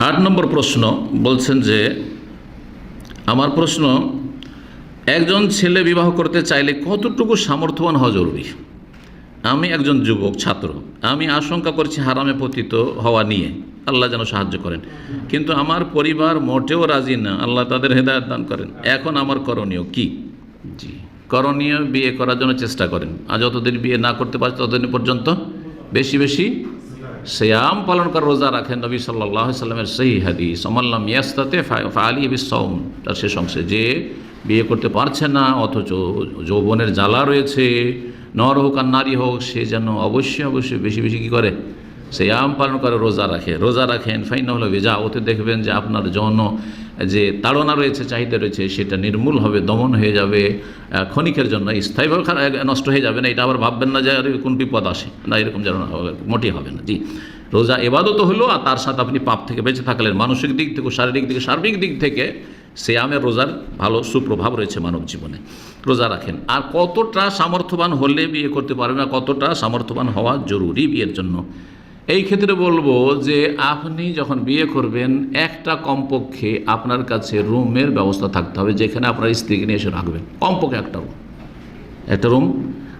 আট নম্বর প্রশ্ন বলছেন যে আমার প্রশ্ন একজন ছেলে বিবাহ করতে চাইলে কতটুকু সামর্থ্যবান হওয়া জরুরি? আমি একজন যুবক ছাত্র। আমি আশঙ্কা করছি হারামে পতিত হওয়া নিয়ে। আল্লাহ যেন সাহায্য করেন। কিন্তু আমার পরিবার মোটেও রাজি না। আল্লাহ তাদের হেদায়ত দান করেন। এখন আমার করণীয় কি? জি। করণীয় বিয়ে করার জন্য চেষ্টা করেন। আর যতদিন বিয়ে না করতে পারছে ততদিন পর্যন্ত বেশি বেশি শ্যাম পালন করে রোজা রাখেন নবী সাল্লাহ সাল্লামের সেই হাদিস অমাল্লাম ইয়াস্তাতে ফালি বিসম তার শেষ অংশে, যে বিয়ে করতে পারছে না, অথচ যৌবনের জ্বালা রয়েছে, নর হোক আর নারী হোক, সে যেন অবশ্যই অবশ্যই বেশি বেশি কী করে? শ্যাম পালন করে, রোজা রাখে। রোজা রাখেন, ফাইন হলো যা ওতে দেখবেন যে আপনার যৌন যে তাড়না রয়েছে, চাহিদা রয়েছে, সেটা নির্মূল হবে, দমন হয়ে যাবে ক্ষণিকের জন্য। স্থায়ীভাবে নষ্ট হয়ে যাবে না, এটা আবার ভাববেন না যে কোন বিপদ আসে? না, এরকম যেন মোটেই হবে না। জি। রোজা এবাদত হলো, আর তার সাথে আপনি পাপ থেকে বেঁচে থাকলেন। মানসিক দিক থেকে, শারীরিক দিক সার্বিক দিক থেকে শ্যামের রোজার ভালো সুপ্রভাব রয়েছে মানব জীবনে। রোজা রাখেন। আর কতটা সামর্থ্যবান হলে বিয়ে করতে পারবে না, কতটা সামর্থ্যবান হওয়া জরুরি বিয়ের জন্য? এই ক্ষেত্রে বলব যে আপনি যখন বিয়ে করবেন, একটা কমপক্ষে আপনার কাছে রুমের ব্যবস্থা থাকতে হবে, যেখানে আপনার স্ত্রীকে নিয়ে এসে রাখবেন। কমপক্ষে একটা রুম একটা রুম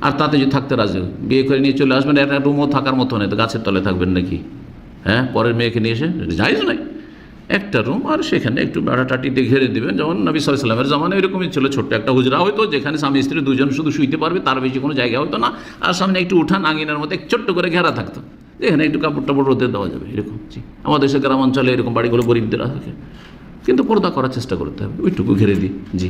আর তাতে যদি থাকতে রাজি বিয়ে করে নিয়ে চলে আসবেন, একটা রুমও থাকার মতো নেই, তো গাছের তলে থাকবেন নাকি? হ্যাঁ পরের মেয়েকে নিয়ে এসে? যাইজ নাই। একটা রুম আর সেখানে একটু বেড়াটাটি দিয়ে ঘিরে দেবেন। যেমন নবী সাল্লামের জামানে এরকমই ছিল, ছোট্ট একটা হুজরা হয়তো যেখানে স্বামী স্ত্রী দুজন শুধু শুইতে পারবে, তার বেশি কোনো জায়গা হতো না। আর সামনে একটু উঠান, আঙিনার মধ্যে ছোট্ট করে ঘেরা থাকতো। যেখানে একটু কাপড় টাপড় রোদে দেওয়া যাবে, এরকম জি আমাদের গ্রাম অঞ্চলে এরকম বাড়িগুলো গরিবদের থাকে কিন্তু পর্দা করার চেষ্টা করতে হবে, ওইটুকু ঘিরে দিই, জি।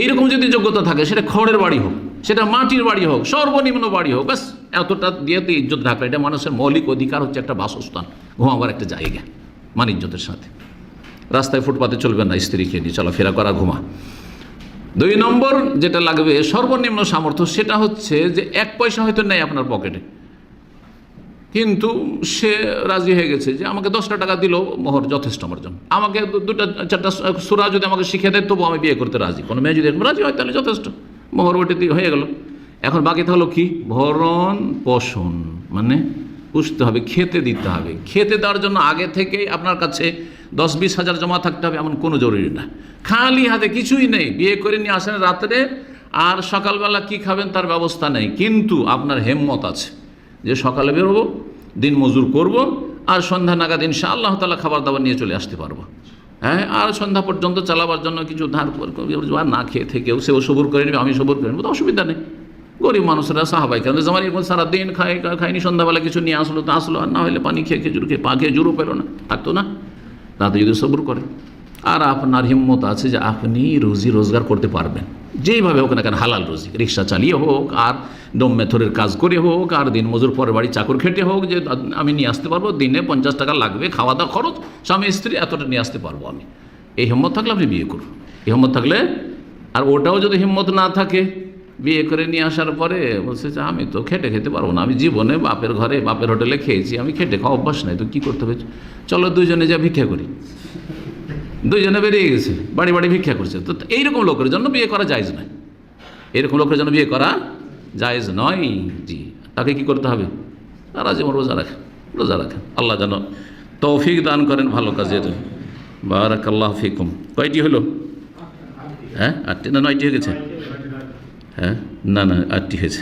এইরকম যদি যোগ্যতা থাকে, সেটা খড়ের বাড়ি হোক, সেটা মাটির বাড়ি হোক, সর্বনিম্ন বাড়ি হোক, ব্যাস, এতটা দিয়ে তো ইজ্জত রাখলে এটা মানুষের মৌলিক অধিকার হচ্ছে একটা বাসস্থান, ঘুমাবার একটা জায়গা, মান ইজ্জতের সাথে। রাস্তায় ফুটপাতে চলবে না স্ত্রীকে নিয়ে চলাফেরা করা, ঘুমা। দুই নম্বর যেটা লাগবে সর্বনিম্ন সামর্থ্য, সেটা হচ্ছে যে এক পয়সা হয়তো নেই আপনার পকেটে কিন্তু সে রাজি হয়ে গেছে যে আমাকে দশটা টাকা দিল, মোহর, যথেষ্ট আমার জন্য। আমাকে দুটা, চারটা সুরা যদি আমাকে শিখে দেয় তবু আমি বিয়ে করতে রাজি। কোনো মেয়ে যদি রাজি হয়, তাহলে যথেষ্ট। মোহর ওটি দিয়ে হয়ে গেল। এখন বাকি হলো কি? ভরণ পোষণ। মানে পুষতে হবে, খেতে দিতে হবে। খেতে দেওয়ার জন্য আগে থেকেই আপনার কাছে দশ বিশ হাজার জমা থাকতে হবে, এমন কোনো জরুরি না। খালি হাতে কিছুই নেই, বিয়ে করে নিয়ে আসেন রাত্রে, আর সকালবেলা কি খাবেন তার ব্যবস্থা নেই। কিন্তু আপনার হেম্মত আছে। যে সকালে বেরোবো, দিন মজুর করব, আর সন্ধ্যা নাগাদ ইনশা আল্লাহ তালা খাবার দাবার নিয়ে চলে আসতে পারব। হ্যাঁ আর সন্ধ্যা পর্যন্ত চালাবার জন্য কিছু ধার আর না খেয়ে থেকেও সেও সবুর করে নেবে, আমি সবুর করে নেব, তো অসুবিধা নেই। গরিব মানুষরা, সাহাবাই কেন যেমন এরকম সারাদিন খায় খায়নি, সন্ধ্যাবেলা কিছু নিয়ে আসলো, তো আসলো, আর না হলে পানি খেয়ে খেজুর খেয়ে, পা খেয়ে জুরও পেল না, থাকতো না। তাতে যদি সবুর করে। আর আপনার হিম্মত আছে যে আপনি রুজি রোজগার করতে পারবেন। যেইভাবে হোক না কেন, হালাল রুজি। রিক্সা চালিয়ে হোক, আর ডোম মেথরের কাজ করে হোক, আর দিন মজুর পরের বাড়ি চাকর খেটে হোক, যে আমি নিয়ে আসতে পারব, দিনে পঞ্চাশ টাকা লাগবে খাওয়া দাওয়া খরচ, স্বামী, স্ত্রী, এতটা নিয়ে আসতে পারব আমি। এই হিম্মত থাকলে আপনি বিয়ে করুন। এই হিম্মত থাকলে, আর ওটাও যদি হিম্মত না থাকে, বিয়ে করে নিয়ে আসার পরে বলছে যে, আমি তো খেটে খেতে পারব না। আমি জীবনে বাপের ঘরে, বাপের হোটেলে খেয়েছি, আমি খেটে খাওয়া অভ্যাস নাই, তো কী করতে হবে? চলো দুজনে যা ভিক্ষা করি। দুজনে বেরিয়ে গেছে, বাড়ি বাড়ি ভিক্ষা করছে। তো এইরকম লোকের জন্য বিয়ে করা জায়জ নয়। এরকম লোকের জন্য বিয়ে করা জায়েজ নয়। জি, তাকে কি করতে হবে? তারা যেমন রোজা রাখে, রোজা রাখেন আল্লাহ যেন তৌফিক দান করেন ভালো কাজের। বারাক আল্লাহ ফিকুম। কয়টি হলো? হ্যাঁ আটটি না নয়টি হয়ে গেছে? হ্যাঁ না না, আটটি হয়েছে।